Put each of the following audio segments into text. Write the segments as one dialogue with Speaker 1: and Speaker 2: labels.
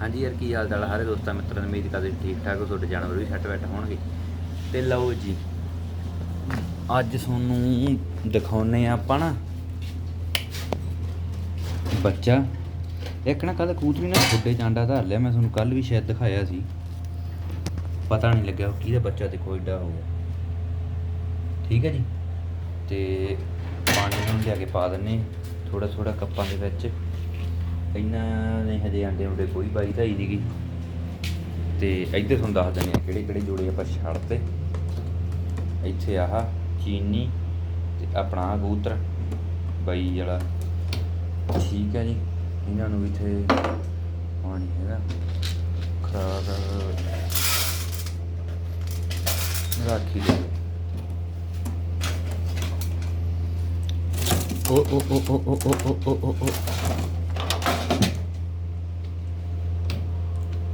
Speaker 1: ਹਾਂਜੀ ਯਾਰ, ਕੀ ਹਾਲ ਚਾਲ ਸਾਰੇ ਦੋਸਤਾਂ ਮਿੱਤਰਾਂ ਦੀ ਉਮੀਦ ਕਰਦੇ ਠੀਕ ਠਾਕ ਹੋ, ਤੁਹਾਡੇ ਜਾਨਵਰ ਵੀ ਸੈੱਟ ਬੈਠ ਹੋਣਗੇ। ਤੇ ਲਓ ਜੀ, ਅੱਜ ਤੁਹਾਨੂੰ ਦਿਖਾਉਨੇ ਆ ਆਪਾਂ ਨਾ ਬੱਚਾ। ਇੱਕ ਨਾ ਕੱਲ ਕੂਤਰੀ ਨੇ ਖੁੱਡੇ ਚਾਂਡਾ ਧਰ ਲਿਆ, ਮੈਂ ਤੁਹਾਨੂੰ ਕੱਲ ਵੀ ਸ਼ਾਇਦ ਦਿਖਾਇਆ ਸੀ। ਪਤਾ ਨਹੀਂ ਲੱਗਿਆ ਉਹ ਕਿਹਦਾ ਬੱਚਾ ਦੇਖੋ ਏਡਾ ਹੋ ਗਿਆ ਠੀਕ ਹੈ ਜੀ? ਤੇ ਪਾਣੀ ਨੂੰ ਲਿਆ ਕੇ ਪਾ ਦਿੰਨੇ ਥੋੜਾ ਥੋੜਾ ਕੱਪਾਂ ਦੇ ਵਿੱਚ। ਇਹਨਾਂ ਨੇ ਹਜੇ ਆਂਡੇ ਉਂਡੇ ਕੋਈ ਬਾਈ ਧਾਈ ਸੀਗੀ ਤੇ ਇੱਧਰ ਤੁਹਾਨੂੰ ਦੱਸ ਦਿੰਦੇ ਆ ਕਿਹੜੇ ਕਿਹੜੇ ਜੋੜੇ ਆਪਾਂ ਛੱਡਤੇ। ਇੱਥੇ ਆਹ ਚੀਨੀ ਤੇ ਆਪਣਾ ਕਬੂਤਰ। ਬਾਈ ਵਾਲਾ। ਠੀਕ ਹੈ ਜੀ। ਇਹਨਾਂ ਨੂੰ ਇੱਥੇ ਪਾਣੀ ਹੈਗਾ। ਖਰਾਬ ਰਾਖੀ ਦੇ। ਓ ਓ ਓ ਓ ਓ ਓ ਓ ਓ ਓ।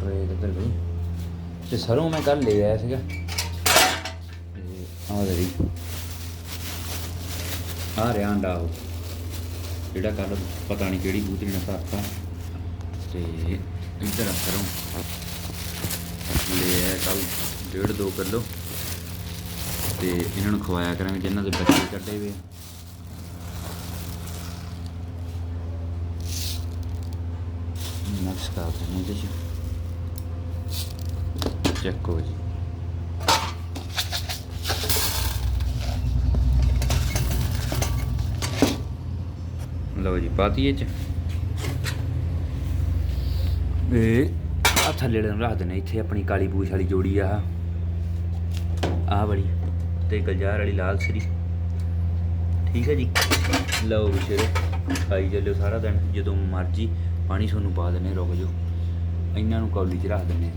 Speaker 1: ਟਰੇ ਇੱਧਰ ਗਈ। ਤੇ ਸਰੋਂ ਮੈਂ ਕੱਲ ਲੈ ਆਇਆ ਸੀਗਾ। ਤੇ ਆਹ ਦੇ ਆ ਰਿਹਾ ਅੰਡਾ ਉਹ। ਜਿਹੜਾ ਕੱਲ ਪਤਾ ਨਹੀਂ ਕਿਹੜੀ ਬੂਤਰੀ ਨੇ ਧਰਤਾ ਤੇ। ਇੱਧਰ ਆ ਸਰੋਂ। ਲੈ ਆਇਆ ਕੱਲ ਡੇਢ ਦੋ ਕਿਲੋ। ਤੇ ਇਹਨਾਂ ਨੂੰ ਖਵਾਇਆ ਕਰਾਂਗੇ ਜਿਨ੍ਹਾਂ ਦੇ ਬੱਚੇ ਕੱਢੇ ਹੋਏ ਨਕਸ਼ ਕਰ ਦਿੰਦੇ ਇਹਦੇ ਚੱਕੋ ਜੀ ਲਓ ਜੀ ਪਾਤੀ ਇਹ ਚ ਇਹ ਆ ਥੱਲੇ ਨੂੰ ਰੱਖ ਦੇਣੇ ਇੱਥੇ ਆਪਣੀ ਕਾਲੀ ਪੂਛ ਵਾਲੀ ਜੋੜੀ ਆ ਆਹ ਵਾਲੀ ਤੇ ਗਲਜਾਰ ਵਾਲੀ ਲਾਲ ਸਰੀ ਠੀਕ ਹੈ ਜੀ ਲਓ ਵਿਸ਼ੇਰੇ ਖਾਈ ਚੱਲਿਓ ਸਾਰਾ ਦਿਨ ਜਦੋਂ ਮਰਜ਼ੀ ਪਾਣੀ ਤੁਹਾਨੂੰ ਪਾ ਦਿੰਨੇ ਰੁਕ ਜਾਓ ਇਹਨਾਂ ਨੂੰ ਕੌਲੀ 'ਚ ਰੱਖ ਦਿੰਨੇ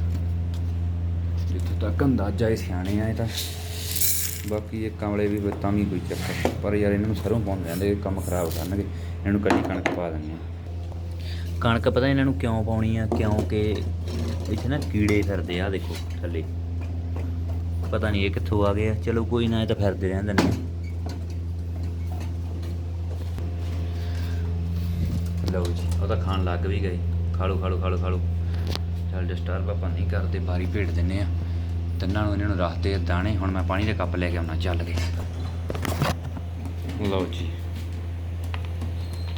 Speaker 1: ਜਿੱਥੋਂ ਤੱਕ ਅੰਦਾਜ਼ਾ ਇਹ ਸਿਆਣੇ ਆ ਇਹ ਤਾਂ। ਬਾਕੀ ਇਹ ਕਮਲੇ ਵੀ ਤਾਂ ਵੀ ਕੋਈ ਚੱਕਰ ਪਰ ਯਾਰ ਇਹਨਾਂ ਨੂੰ ਸਰੋਂ ਪਾਉਂਦੇ ਜਾਂਦੇ ਕੰਮ ਖਰਾਬ ਕਰਨਗੇ। ਇਹਨਾਂ ਨੂੰ ਕੱਲੀ ਕਣਕ ਪਾ ਦਿੰਦੇ ਆ। ਕਣਕ ਪਤਾ ਇਹਨਾਂ ਨੂੰ ਕਿਉਂ ਪਾਉਣੀ ਆ? ਕਿਉਂਕਿ ਇੱਥੇ ਨਾ ਕੀੜੇ ਫਿਰਦੇ ਆ, ਦੇਖੋ ਥੱਲੇ। ਪਤਾ ਨਹੀਂ ਇਹ ਕਿੱਥੋਂ ਆ ਗਏ ਆ। ਚਲੋ ਕੋਈ ਨਾ, ਇਹ ਤਾਂ ਫਿਰਦੇ ਰਹਿੰਦੇ ਨੇ। ਲਓ ਜੀ, ਉਹ ਤਾਂ ਖਾਣ ਲੱਗ ਵੀ ਗਏ। ਖਾ ਲਓ ਖਾ ਲਓ। ਚੱਲ ਡਿਸਟਰਬ ਆਪਾਂ ਨਹੀਂ ਕਰਦੇ, ਬਾਰੀ ਭੇਟ ਦਿੰਨੇ ਆ ਤਿੰਨਾਂ ਨੂੰ ਇਹਨਾਂ ਨੂੰ ਰੱਖਦੇ ਆ ਦਾਣੇ, ਹੁਣ ਮੈਂ ਪਾਣੀ ਦਾ ਕੱਪ ਲੈ ਕੇ ਆਉਣਾ, ਚੱਲ ਕੇ। ਲਓ ਜੀ।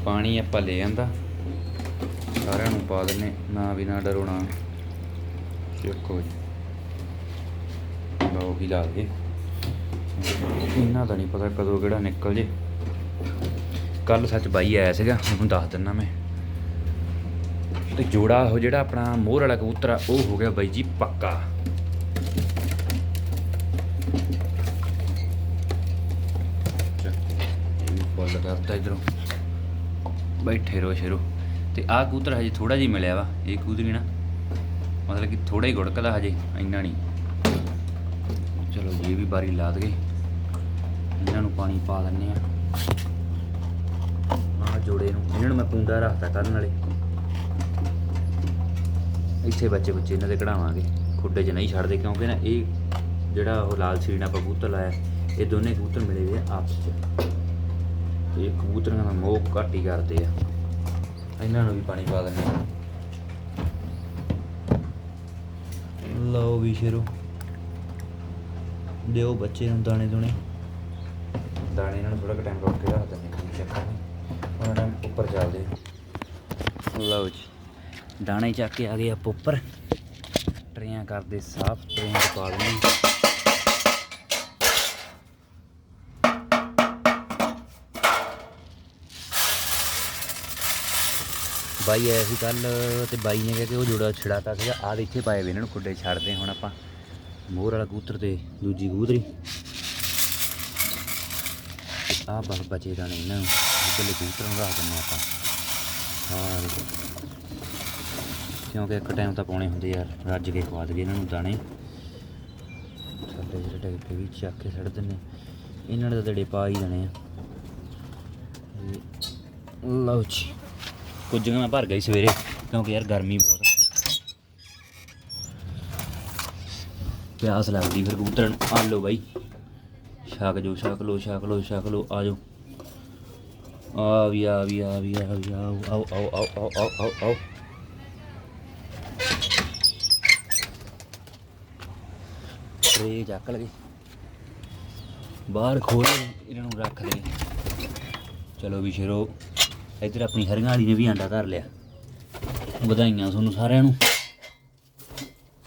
Speaker 1: ਪਾਣੀ ਆਪਾਂ ਲੈ ਆਂਦਾ। ਸਾਰਿਆਂ ਨੂੰ ਪਾ ਦਿੰਨੇ ਨਾ ਵੀ ਨਾ ਡਰੋ ਚੱਕੋ ਜੀ। ਲਓ ਵੀ ਲਾ ਦੇ ਇਹਨਾਂ ਦਾ ਨਹੀਂ ਪਤਾ ਕਦੋਂ ਕਿਹੜਾ ਨਿਕਲ ਜੇ। ਕੱਲ ਸੱਚ ਬਾਈ ਆਇਆ ਸੀਗਾ, ਉਹਨੂੰ ਦੱਸ ਦਿੰਨਾ ਮੈਂ। ਤੇ ਜੋੜਾ ਉਹ ਜਿਹੜਾ ਆਪਣਾ ਮੋਹਰ ਵਾਲਾ ਕਬੂਤਰ ਆ, ਉਹ ਹੋ ਗਿਆ ਬਾਈ ਜੀ ਪੱਕਾ। ਫੁੱਲ ਕਰਤਾ ਇਧਰੋਂ। ਬੈਠੇ ਰੋ ਸ਼ੇਰੋ। ਤੇ ਆਹ ਕਬੂਤਰ ਹਜੇ ਥੋੜਾ ਜਿਹਾ ਮਿਲਿਆ ਵਾ, ਇਹ ਕਬੂਤਰੀ ਨਾ। ਮਤਲਬ ਕਿ ਥੋੜਾ ਹੀ ਗੁੜਕਦਾ ਹਜੇ, ਇੰਨਾ ਨਹੀਂ। ਚਲੋ ਜੀ, ਇਹ ਵੀ ਬਾਰੀ ਲਾ ਦਗੇ ਇਹਨਾਂ ਨੂੰ ਪਾਣੀ ਪਾ ਦਿੰਨੇ ਆ ਆਹ ਜੋੜੇ ਨੂੰ, ਇਹਨਾਂ ਨੂੰ ਮੈਂ ਕੁੰਡਾ ਰੱਖਤਾ ਕਰਨ ਵਾਲੇ ਇੱਥੇ ਬੱਚੇ ਬੱਚੇ ਇਹਨਾਂ ਦੇ ਕਢਾਵਾਂਗੇ। ਖੁੱਡੇ 'ਚ ਨਹੀਂ ਛੱਡਦੇ ਕਿਉਂਕਿ ਨਾ ਇਹ ਜਿਹੜਾ ਉਹ ਲਾਲ ਸੀਣਾ ਕਬੂਤਰ ਲਾਇਆ, ਇਹ ਦੋਨੇ ਕਬੂਤਰ ਮਿਲੇ ਹੋਏ ਆ ਆਪਸ 'ਚ। ਤੇ ਇਹ ਕਬੂਤਰਾਂ ਦਾ ਮੋਹ ਘੱਟ ਹੀ ਕਰਦੇ ਆ। ਇਹਨਾਂ ਨੂੰ ਵੀ ਪਾਣੀ ਪਾ ਦਿੰਦੇ ਲਓ ਵੀ ਸ਼ੇਰੋ। ਦਿਓ ਬੱਚੇ ਨੂੰ ਦਾਣੇ ਦੁਣੇ। ਦਾਣੇ ਇਹਨਾਂ ਨੂੰ ਥੋੜਾ ਕੁ ਟਾਈਮ ਰੋਕ ਕੇ ਰੱਖ ਦਿੰਦੇ ਕੋਈ ਚੱਕਰ ਨਹੀਂ। ਉਹਨਾਂ ਟਾਈਮ ਉੱਪਰ ਚੱਲਦੇ ਲਓ ਜੀ। ਦਾਣੇ ਚੱਕ ਕੇ ਆ ਗਏ ਆਪਾਂ ਉੱਪਰ ਟਰੇਆਂ ਕਰਦੇ ਸਾਫ਼, ਟਰੇਆਂ ਪਾ ਦਿੰਦੇ ਬਾਈ ਆਇਆ ਸੀ ਕੱਲ ਤੇ ਬਾਈ ਨੇ ਕਿਹਾ ਕਿ ਉਹ ਜੋੜਾ ਛੜਾਤਾ ਸੀਗਾ। ਆਹ ਦੇ ਇੱਥੇ ਪਾਏ ਵੇ ਇਹਨਾਂ ਨੂੰ ਖੁੱਡੇ ਛੱਡਦੇ ਹੁਣ ਆਪਾਂ ਮੋਹਰ ਵਾਲਾ ਕੂਤਰ ਤੇ ਦੂਜੀ ਕਬੂਤਰੀ। ਆ ਬਸ ਬਚੇ ਦਾਣੇ ਇਹਨਾਂ ਨੂੰ। ਇੱਧਰਲੇ ਕਬੂਤਰਾਂ ਨੂੰ ਰੱਖ ਦਿੰਦੇ ਆਪਾਂ। ਹਾਂ ਦੇਖੋ ਕਿਉਂਕਿ ਇੱਕ ਟਾਈਮ ਤਾਂ ਪਾਉਣੇ ਹੁੰਦੇ ਯਾਰ, ਰੱਜ ਕੇ ਖਵਾ ਦਈਏ ਇਹਨਾਂ ਨੂੰ ਦਾਣੇ। ਸਾਡੇ ਜਿਹੜੇ ਟੈਕਟਰ ਵੀ ਚੱਕ ਕੇ ਛੱਡ ਦਿੰਨੇ ਇਹਨਾਂ ਨੇ ਤਾਂ ਦੜੇ ਪਾ ਹੀ ਦੇਣੇ ਆ। ਲਓ ਜੀ, ਕੁਝ ਮੈਂ ਭਰ ਗਈ ਸਵੇਰੇ, ਕਿਉਂਕਿ ਯਾਰ ਗਰਮੀ ਬਹੁਤ ਪਿਆਸ ਲੱਗਦੀ ਫਿਰ ਕਬੂਤਰ ਨੂੰ। ਆ ਲਓ ਬਾਈ, ਛਕ ਜੋ, ਛਕ ਲੋ ਛਕ ਲੋ ਛਕ ਲੋ ਆ ਜਾਓ। ਆ ਵੀ ਆ ਵੀ ਆ ਵੀ ਆ ਵੀ ਆਓ ਆਓ ਆਓ ਆਓ ਆਓ ਆਓ ਆਓ। ਟਰੇ ਚੱਕ ਲਗੇ ਬਾਹਰ ਖੋਲ ਇਹਨਾਂ ਨੂੰ ਰੱਖ ਦੇ। ਚਲੋ ਵੀ ਸ਼ੇਰੋ, ਇੱਧਰ ਆਪਣੀ ਹਰੀਆਂ ਵਾਲੀ ਨੇ ਵੀ ਆਂਡਾ ਧਰ ਲਿਆ। ਵਧਾਈਆਂ ਤੁਹਾਨੂੰ ਸਾਰਿਆਂ ਨੂੰ।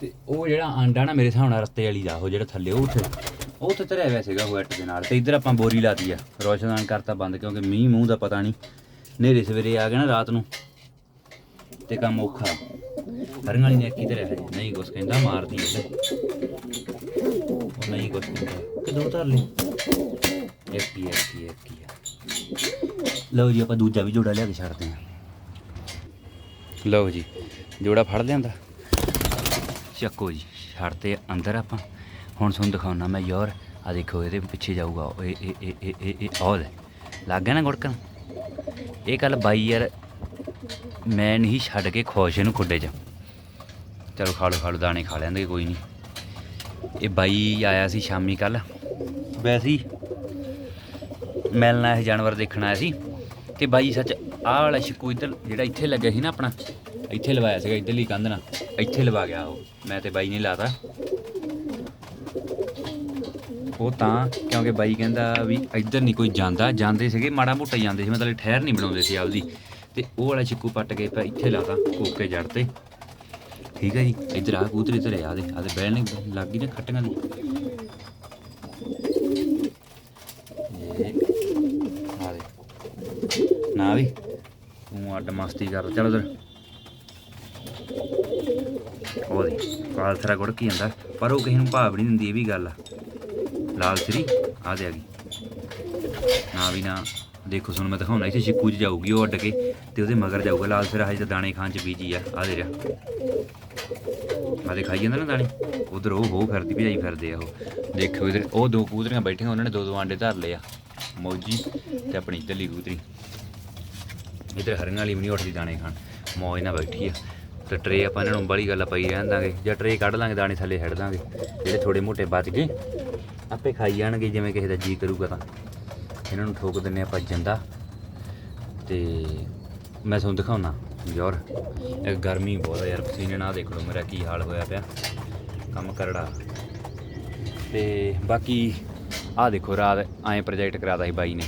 Speaker 1: ਤੇ ਉਹ ਜਿਹੜਾ ਆਂਡਾ ਨਾ ਮੇਰੇ ਹਿਸਾਬ ਨਾਲ ਰਸਤੇ ਵਾਲੀ ਦਾ, ਉਹ ਜਿਹੜਾ ਥੱਲੇ, ਉਹ ਉੱਥੇ ਉਹ ਉੱਥੇ ਧਰਿਆ ਹੋਇਆ ਸੀਗਾ ਉਹ ਐਟ ਦੇ ਨਾਲ। ਤੇ ਇੱਧਰ ਆਪਾਂ ਬੋਰੀ ਲਾਤੀ ਆ। ਰੋਸ਼ਨਦਾਨ ਕਰਤਾ ਬੰਦ, ਕਿਉਂਕਿ ਮੀਂਹ ਮੂੰਹ ਦਾ ਪਤਾ ਨਹੀਂ। ਨੇਰੇ ਸਵੇਰੇ ਆ ਗਿਆ ਨਾ ਰਾਤ ਨੂੰ। ਤੇ ਕੰਮ ਔਖਾ। ਹਰੀਆਂ ਨੇ ਕੀ ਧਰਿਆ ਨਹੀਂ, ਕੁਛ ਕਹਿੰਦਾ ਮਾਰਦੀ ਹੈ ਨਹੀਂ ਕੁਛ ਕਹਿੰਦਾ ਕਿ ਦੋ ਧਰ ਲਈ? ਇੱਕ ਹੀ ਇੱਕ ਹੀ ਇੱਕ ਹੀ ਲਓ ਜੀ ਆਪਾਂ ਦੂਜਾ ਵੀ ਜੋੜਾ ਲਿਆ ਕੇ ਛੱਡਦੇ ਹਾਂ। ਲਓ ਜੀ ਜੋੜਾ ਫੜ ਲਿਆਂਦਾ। ਚੱਕੋ ਜੀ ਛੱਡਤੇ ਅੰਦਰ ਆਪਾਂ। ਹੁਣ ਤੁਹਾਨੂੰ ਦਿਖਾਉਣਾ ਮੈਂ ਯਾਰ ਆ ਦੇਖੋ ਇਹਦੇ ਪਿੱਛੇ ਜਾਊਗਾ। ਉਹ ਇਹ ਇਹ ਇਹ ਇਹ ਇਹ- ਇਹ ਲੈ। ਲੱਗ ਗਿਆ ਨਾ ਗੁੜਕਣ? ਇਹ ਕੱਲ ਬਾਈ ਯਾਰ ਮੈਂ ਨਹੀਂ ਛੱਡ ਕੇ ਖੁਸ਼ ਇਹਨੂੰ ਖੁੱਡੇ 'ਚ। ਚਲੋ ਖਾ ਲਓ ਖਾ ਲਓ ਦਾਣੇ ਖਾ ਲੈਂਦੇ ਕੋਈ ਨਹੀਂ। ਇਹ ਬਾਈ ਆਇਆ ਸੀ ਸ਼ਾਮੀ ਕੱਲ ਵੈਸੇ? ਹੀ ਮਿਲਣਾ ਇਹ ਜਾਨਵਰ ਦੇਖਣ ਆਇਆ ਸੀ। ਤੇ ਬਾਈ ਸੱਚ ਆਹ ਵਾਲਾ ਸ਼ਿਕੂ ਇੱਧਰ ਜਿਹੜਾ ਇੱਥੇ ਲੱਗਿਆ ਸੀ ਨਾ ਆਪਣਾ ਇੱਥੇ ਲਵਾਇਆ ਸੀਗਾ ਇੱਧਰਲੀ ਕੰਧ ਨਾਲ ਇੱਥੇ ਲਵਾ ਗਿਆ ਉਹ। ਮੈਂ ਤੇ ਬਾਈ ਨੇ ਲਾਤਾ। ਉਹ ਤਾਂ ਕਿਉਂਕਿ ਬਾਈ ਕਹਿੰਦਾ ਵੀ ਇੱਧਰ ਨਹੀਂ ਕੋਈ ਜਾਂਦਾ ਜਾਂਦੇ ਸੀਗੇ ਮਾੜਾ ਮੋਟਾ ਹੀ ਜਾਂਦੇ ਸੀ ਮਤਲਬ ਠਹਿਰ ਨਹੀਂ ਬਣਾਉਂਦੇ ਸੀ ਆਪਦੀ। ਤੇ ਉਹ ਵਾਲਾ ਸ਼ਿਕੂ ਪੱਟ ਕੇ ਪਾ ਇੱਥੇ ਲਾਤਾ ਕੋਕੇ ਜੜ ਤੇ। ਠੀਕ ਹੈ ਜੀ। ਇੱਧਰ ਆ ਕੂਤਰੀ ਧਰੇ ਆ ਦੇ ਆ ਦੇ ਬੈਲ ਲੱਗ ਗਈ ਨਾ ਖੱਟੀਆਂ ਦੀ ਇਹ ਆ ਦੇ ਨਾ ਵੀ, ਤੂੰ ਅੱਡ ਮਸਤੀ ਕਰ, ਚੱਲ ਉਧਰ। ਉਹਦੀ ਕਾਲ ਥਰਾ ਗੁੜ ਕੀ ਜਾਂਦਾ ਪਰ ਉਹ ਕਿਸੇ ਨੂੰ ਭਾਵ ਨਹੀਂ ਦਿੰਦੀ, ਇਹ ਵੀ ਗੱਲ ਆ। ਲਾਲ ਸਰੀ, ਆ ਦੇ ਆ ਗਈ। ਨਾ ਵੀ ਨਾ, ਦੇਖੋ, ਤੁਹਾਨੂੰ ਮੈਂ ਦਿਖਾਉਣਾ, ਇੱਥੇ ਸ਼ਿਕੂ ਚ ਜਾਊਗੀ ਉਹ ਅੱਡ ਕੇ, ਤੇ ਉਹਦੇ ਮਗਰ ਜਾਊਗਾ ਲਾਲ ਸਿਰਾ, ਹਜੇ ਤਾਂ ਦਾਣੇ ਖਾਣ ਚ ਬੀਜੀ ਆ ਆ ਦੇ ਰਿਹਾ ਆ ਦੇ ਖਾਈ ਜਾਂਦਾ ਨਾ ਦਾਣੇ। ਉਧਰ ਉਹ ਹੋ ਫਿਰਦੀ ਭਜਾਈ ਫਿਰਦੇ ਆ ਉਹ। ਦੇਖੋ ਇਧਰ ਉਹ ਦੋ ਕਬੂਤਰੀਆਂ ਬੈਠੀਆਂ, ਉਹਨਾਂ ਨੇ ਦੋ ਦੋ ਆਂਡੇ ਧਰ ਲਏ ਆ। ਮੌਜੀ ਤੇ ਆਪਣੀ ਇੱਧਰਲੀ ਕਬੂਤਰੀ। ਇਧਰ ਹਰੀਆਂ ਵਾਲੀ ਵੀ ਨਹੀਂ ਉੱਠਦੀ ਦਾਣੇ ਖਾਣ। ਮੌਜ ਨਾਲ ਬੈਠੀ ਆ। ਤੇ ਟਰੇ ਆਪਾਂ ਇਹਨਾਂ ਨੂੰ ਬੜੀ ਗੱਲ ਪਈ ਰਹਿਣ ਦਾਂਗੇ। ਜਾਂ ਟਰੇ ਕੱਢ ਲਾਂਗੇ, ਦਾਣੇ ਥੱਲੇ ਛੱਡ ਦਾਂਗੇ। ਜਿਹੜੇ ਥੋੜੇ ਮੋਟੇ ਬਚ ਗਏ, ਆਪੇ ਖਾਈ ਜਾਣਗੇ, ਜਿਵੇਂ ਕਿਸੇ ਦਾ ਜੀ ਕਰੂਗਾ ਤਾਂ। ਇਹਨਾਂ ਨੂੰ ਠੋਕ ਦਿੰਨੇ ਆਪਾਂ ਜਿੰਦਾ। ਤੇ ਮੈਂ ਤੁਹਾਨੂੰ ਦਿਖਾਉਣਾ। ਯਾਰ, ਇਹ ਗਰਮੀ ਬਹੁਤ ਹੈ ਯਾਰ, ਪਸੀਨੇ ਨਾਲ ਦੇਖ ਲਓ ਮੇਰਾ ਕੀ ਹਾਲ ਹੋਇਆ ਪਿਆ। ਕੰਮ ਕਰੜਾ। ਤੇ ਬਾਕੀ ਆਹ ਦੇਖੋ, ਰਾਤ ਐਂ ਪ੍ਰੋਜੈਕਟ ਕਰਾਦਾ ਸੀ ਬਾਈ ਨੇ।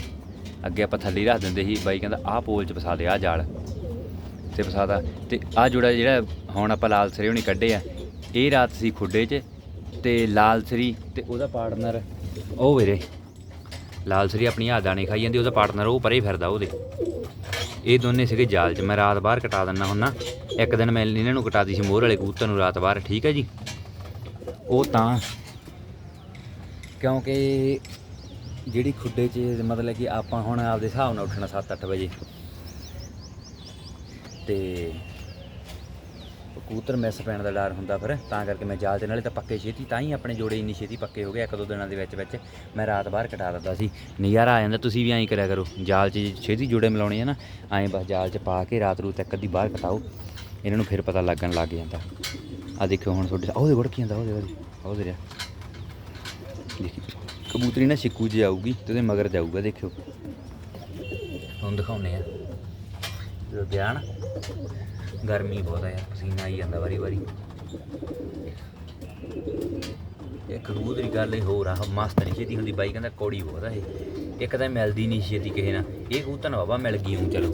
Speaker 1: ਅੱਗੇ ਆਪਾਂ ਥੱਲੇ ਰੱਖ ਦਿੰਦੇ ਸੀ, ਬਾਈ ਕਹਿੰਦਾ ਆਹ ਪੋਲ 'ਚ ਫਸਾ ਦੇ, ਆਹ ਜਾਲ। ਤੇ ਫਸਾਦਾ ਤੇ ਆਹ ਜੋੜਾ ਜਿਹੜਾ ਹੁਣ ਆਪਾਂ ਲਾਲ ਸਰੀ ਹੋਣੀ ਕੱਢੇ ਆ, ਇਹ ਰਾਤ ਸੀ ਖੁੱਡੇ 'ਚ ਤੇ ਲਾਲ ਸਰੀ ਤੇ ਉਹਦਾ ਪਾਰਟਨਰ ਉਹ ਵੀਰੇ ਲਾਲ ਸਰੀ ਆਪਣੀ ਆ ਦਾਣੇ ਖਾਈ ਜਾਂਦੀ, ਉਹਦਾ ਪਾਰਟਨਰ ਉਹ ਪਰੇ ਫਿਰਦਾ ਉਹਦੇ। ਇਹ ਦੋਨੇ ਸੀਗੇ ਜਾਲ 'ਚ। ਮੈਂ ਰਾਤ ਬਾਹਰ ਕਟਾ ਦਿੰਦਾ ਹੁੰਨਾ। ਇੱਕ ਦਿਨ ਮੈਂ ਇਹਨਾਂ ਨੂੰ ਕਟਾਦੀ ਸੀ, ਮੋਹਰ ਵਾਲੇ ਕਬੂਤਰ ਨੂੰ ਰਾਤ ਬਾਹਰ। ਠੀਕ ਹੈ ਜੀ? ਉਹ ਤਾਂ ਕਿਉਂਕਿ ਜਿਹੜੀ ਖੁੱਡੇ 'ਚ ਮਤਲਬ ਕਿ ਆਪਾਂ ਹੁਣ ਆਪਦੇ ਹਿਸਾਬ ਨਾਲ ਉੱਠਣਾ 7-8 ਵਜੇ। ਤੇ ਕਬੂਤਰ ਮਿਸ ਪੈਣ ਦਾ ਡਰ ਹੁੰਦਾ ਫਿਰ, ਤਾਂ ਕਰਕੇ ਮੈਂ ਜਾਲ ਦੇ ਨਾਲੇ ਤਾਂ ਪੱਕੇ ਛੇਤੀ, ਤਾਂ ਹੀ ਆਪਣੇ ਜੋੜੇ ਇੰਨੀ ਛੇਤੀ ਪੱਕੇ ਹੋ ਗਏ, ਇੱਕ ਦੋ ਦਿਨਾਂ ਦੇ ਵਿੱਚ ਵਿੱਚ ਮੈਂ ਰਾਤ ਬਾਹਰ ਕਟਾ ਦਿੱਤਾ ਸੀ। ਨਜ਼ਾਰਾ ਆ ਜਾਂਦਾ, ਤੁਸੀਂ ਵੀ ਐਂ ਕਰਿਆ ਕਰੋ, ਜਾਲ 'ਚ ਛੇਤੀ ਜੋੜੇ ਮਿਲਾਉਣੇ ਆ ਨਾ, ਐਂ ਬਸ ਜਾਲ 'ਚ ਪਾ ਕੇ ਰਾਤ ਰੂਤ ਇੱਕ ਅੱਧੀ ਬਾਹਰ ਕਟਾਓ, ਇਹਨਾਂ ਨੂੰ ਫਿਰ ਪਤਾ ਲੱਗਣ ਲੱਗ ਜਾਂਦਾ। ਆ ਦੇਖਿਓ ਹੁਣ ਤੁਹਾਡੇ ਉਹਦੇ ਵੜ ਕੀ ਜਾਂਦਾ ਉਹਦੇ ਉਹਦੇ ਉਹਦੇ ਰਿਹਾ ਦੇਖੀ, ਕਬੂਤਰੀ ਨਾ ਸਿੱਕੂ ਜੇ ਜਾਊਗੀ ਤੇ ਉਹਦੇ ਮਗਰ ਜਾਊਗਾ, ਦੇਖਿਓ। ਹੁਣ ਦਿਖਾਉਨੇ ਆ। ਜਦੋਂ ਗਿਆ ਨਾ ਗਰਮੀ ਬਹੁਤ ਆ ਯਾਰ, ਪਸੀਨਾ ਆਈ ਜਾਂਦਾ ਵਾਰੀ ਵਾਰੀ। ਇੱਕ ਕਬੂਤਰੀ ਗੱਲ ਇਹ ਹੋਰ ਆ ਮਸਤ ਨਹੀਂ ਛੇਤੀ ਹੁੰਦੀ ਬਾਈ, ਕਹਿੰਦਾ ਕੋੜੀ ਬਹੁਤ ਆ ਇਹ। ਇੱਕ ਤਾਂ ਮਿਲਦੀ ਨਹੀਂ ਛੇਤੀ ਕਿਸੇ ਨਾਲ। ਇਹ ਕਬੂਤਰ ਨਾ ਬਾਬਾ ਮਿਲ ਗਈ ਹੂੰ ਚਲੋ।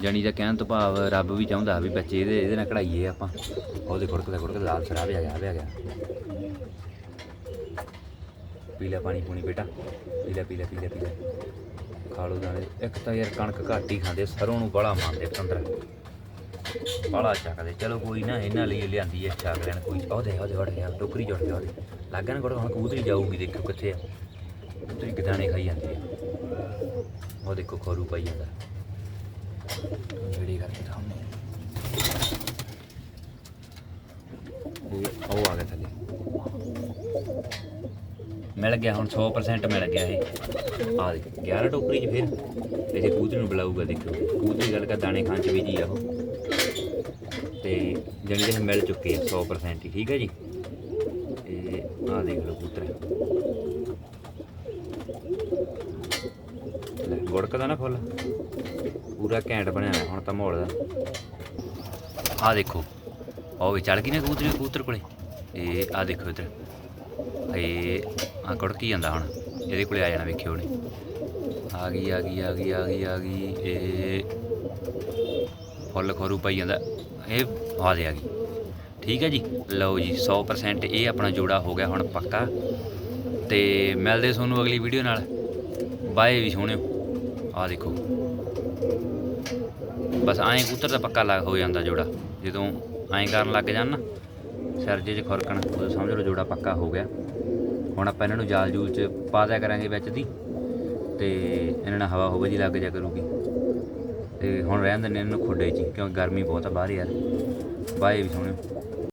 Speaker 1: ਜਾਣੀ ਦਾ ਕਹਿਣ ਤੋਂ ਭਾਵ ਰੱਬ ਵੀ ਚਾਹੁੰਦਾ ਵੀ ਬੱਚੇ ਇਹਦੇ ਇਹਦੇ ਨਾਲ ਕਢਾਈਏ ਆਪਾਂ। ਉਹਦੇ ਖੁੜਕਦਾ ਖੁੜਕਦਾ ਲਾਲ ਸਰਾ ਵੀ ਆ ਗਿਆ ਵੀ ਆ ਗਿਆ। ਪੀਲਾ ਪਾਣੀ ਪੂਣੀ ਬੇਟਾ। ਪੀਲਾ ਪੀਲਾ ਪੀਲਾ ਪੀਲਾ। ਖਾ ਲਓ ਦਾਣੇ ਇੱਕ ਤਾਂ ਯਾਰ ਕਣਕ ਘੱਟ ਹੀ ਖਾਂਦੇ, ਸਰੋਂ ਨੂੰ ਬੜਾ ਮੰਨਦੇ ਪਤੰਦਰ ਬੜਾ ਚੱਕਦੇ ਚਲੋ ਕੋਈ ਨਾ, ਇਹਨਾਂ ਲਈ ਲਿਆਂਦੀ ਐ ਚੱਕ ਲੈਣ ਕੋਈ। ਉਹ ਉਹਦੇ ਵੜ ਗਿਆ ਟੋਕਰੀ ਜੁੜ ਗਿਆ ਉਹਦੇ। ਲੱਗ ਨਾ ਕੋਲ, ਹੁਣ ਕਬੂਤਰੀ ਜਾਊਗੀ ਦੇਖੋ ਕਿੱਥੇ ਆ। ਕਬੂਤਰੀ ਗਦਾਣੇ ਖਾਈ ਜਾਂਦੀ ਹੈ ਉਹ ਦੇਖੋ, ਖੋਰੂ ਪਾਈ ਜਾਂਦਾ। ਜਿਹੜੀ ਕਰਕੇ ਸਾਹਮਣੇ ਉਹ ਆ ਗਿਆ ਥੱਲੇ। ਮਿਲ ਗਿਆ, ਹੁਣ 100% ਮਿਲ ਗਿਆ ਇਹ। ਆ ਦੇ 11 ਟੋਕਰੀ ਚ ਫਿਰ। ਇਹਦੇ ਕਬੂਤਰ ਨੂੰ ਬੁਲਾਊਗਾ ਦੇਖੋ ਕਬੂਤਰੀ ਗੱਲ ਕਰ, ਦਾਣੇ ਖਾਣ ਚ ਵੀ ਜੀ ਆ ਉਹ। ਤੇ ਜਣੀ ਦੇ ਮਿਲ ਚੁੱਕੇ ਆ 100% ਹੀ, ਠੀਕ ਹੈ ਜੀ? ਤੇ ਆ ਦੇਖ ਲਓ ਕਬੂਤਰ। ਗੁੜਕਦਾ ਨਾ ਫੁੱਲ। ਪੂਰਾ ਘੈਂਟ ਬਣਿਆ ਹੋਇਆ, ਹੁਣ ਤਾਂ ਮਾਹੌਲ ਦਾ। ਆ ਦੇਖੋ ਉਹ ਵੀ ਚੜ ਗਈ ਨਾ ਕਬੂਤਰੀ, ਕਬੂਤਰ ਕੋਲੇ। ਇਹ ਆ ਦੇਖੋ ਇਧਰ। ਇਹ ਆ ਕੁੜਕੀ ਜਾਂਦਾ ਹੁਣ, ਇਹਦੇ ਕੋਲੇ ਆ ਜਾਣਾ ਵੇਖਿਓ ਨੇ ਆ ਗਈ ਆ ਗਈ ਆ ਗਈ ਆ ਗਈ ਆ ਗਈ, ਇਹ। ਫੁੱਲ ਖੋਰੂ ਪਾਈ ਜਾਂਦਾ। ਇਹ ਆ ਦੇ ਆ ਗਈ। ਠੀਕ ਹੈ ਜੀ? ਲਓ ਜੀ 100% ਇਹ ਆਪਣਾ ਜੋੜਾ ਹੋ ਗਿਆ ਹੁਣ ਪੱਕਾ। ਤੇ ਮਿਲਦੇ ਤੁਹਾਨੂੰ ਅਗਲੀ ਵੀਡੀਓ ਨਾਲ। ਬਾਏ ਵੀ ਸੋਹਣਿਓ। ਆ ਦੇਖੋ। ਬਸ ਐਂ ਕਬੂਤਰ ਦਾ ਪੱਕਾ ਲੱਗ ਹੋ ਜਾਂਦਾ ਜੋੜਾ। ਜਦੋਂ ਐਂ ਕਰਨ ਲੱਗ ਜਾਣ ਨਾ, ਸਿਰ ਜੇ ਚ ਖੁਰਕਣ, ਉਦੋਂ ਸਮਝ ਲਓ ਜੋੜਾ ਪੱਕਾ ਹੋ ਗਿਆ। ਹੁਣ ਆਪਾਂ ਇਹਨਾਂ ਨੂੰ ਜਾਲ ਜੂਲ ਚ ਪਾ ਦਿਆ ਕਰਾਂਗੇ ਵਿੱਚ ਦੀ। ਤੇ ਇਹਨਾਂ ਨਾਲ ਹਵਾ ਹੋਵੇ ਜੀ ਲੱਗ ਜਾ ਕਰੂਗੀ। ਤੇ ਹੁਣ ਰਹਿਣ ਦਿੰਦੇ ਇਹਨਾਂ ਨੂੰ ਖੁੱਡੇ 'ਚ ਹੀ, ਕਿਉਂਕਿ ਗਰਮੀ ਬਹੁਤ ਆ ਬਾਹਰ ਯਾਰ ਬਾਏ ਵੀ ਸੋਹਣੇ।